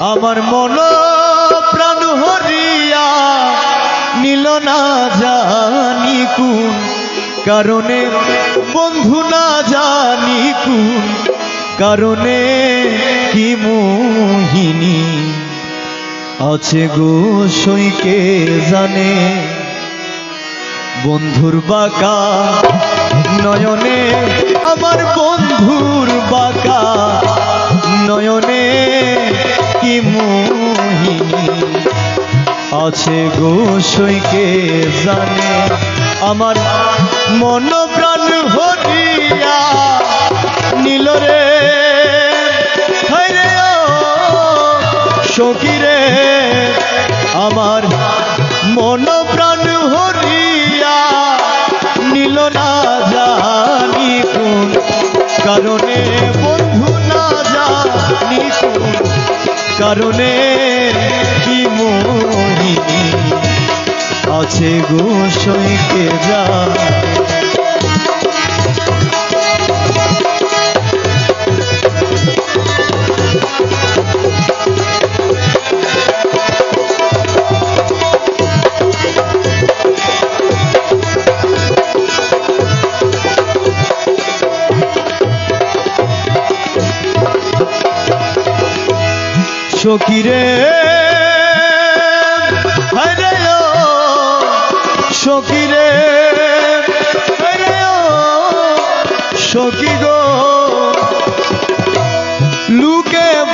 আমার মন প্রাণ হরিয়া নিল না জানি কোন কারণে, বন্ধু না জানি কোন কারণে কি মোহিনী আছে গো সইকে জানে? বন্ধুর বাঁকা নয়নে, আমার বন্ধুর বাঁকা নয়নে আছে গো সইকে জানে? আমার মন প্রাণ হরিয়া নীল রে। হায়রে ও সখী রে। আমার মন প্রাণ হরিয়া নীল না জানি কোন কারণে। বন্ধু না জানি কোন কারণে। আছে গো সইকে যা। সকিরে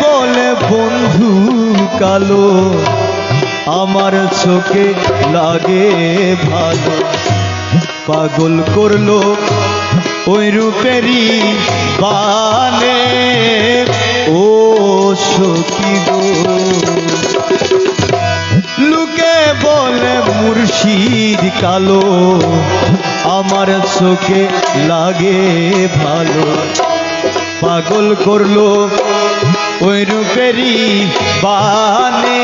বলে বন্ধু কালো আমার চোখে লাগে ভালো। পাগল করল ওই রূপেরই বানে। মুর্শিদ কালো, আমার চোখে লাগে ভালো। পাগল করল ওই রূপেরই বানে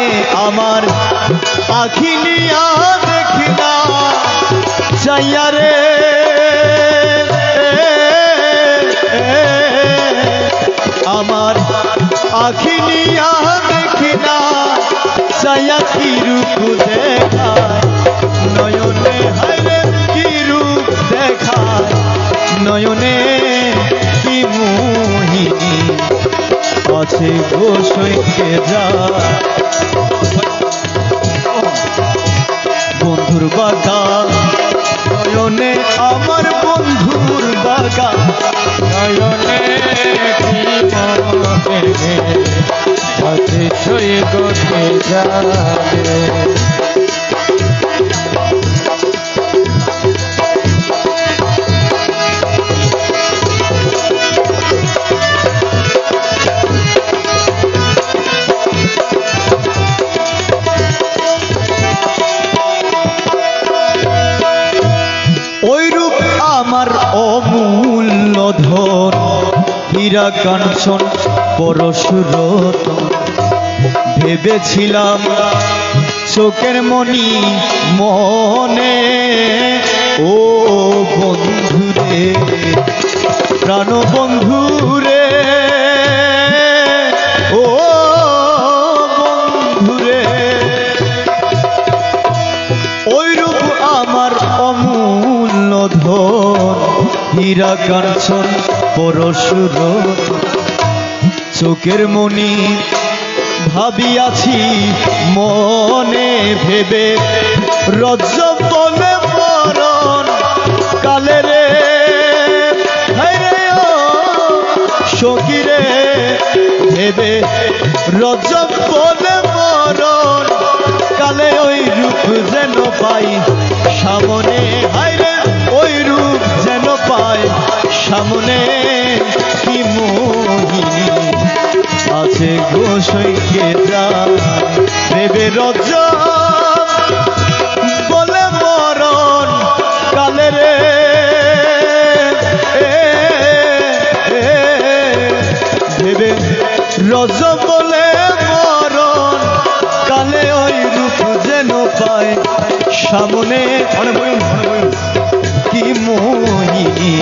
আমার। আখি নিয়া দেখি না চাইয়া রে। আমার আখি নিয়া দেখি না চাইয়া কি রূপ দেখায় যা। বন্ধুর বাগা নয়নে আমার বন্ধুর বাগা নয়নে কি মনে আছে যাবে। অমূল্য ধর হীরা কাঞ্চন পরশুরত ভেবেছিলাম চোখের মনি মনে ও বন্ধুরে প্রাণ বন্ধুরে হীরা কাঞ্চন পরশুর চোখের মনি ভাবিয়াছি, মনে ভেবে রজ্জ বলে মরণ কালে রে। সখীরে, ভেবে রজ্জ বলে মরণ কালে ওই রূপ যেন পাই সামনে। হাইরে গোসইকে যা দেবে রজ বলে মরণ কালে রে। ভেবে রজ বলে মরণ কালে ওই রূপ যেন কি মোহিনী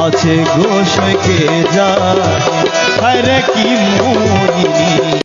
আছে গোসকে যা। হরে কি মোহিনী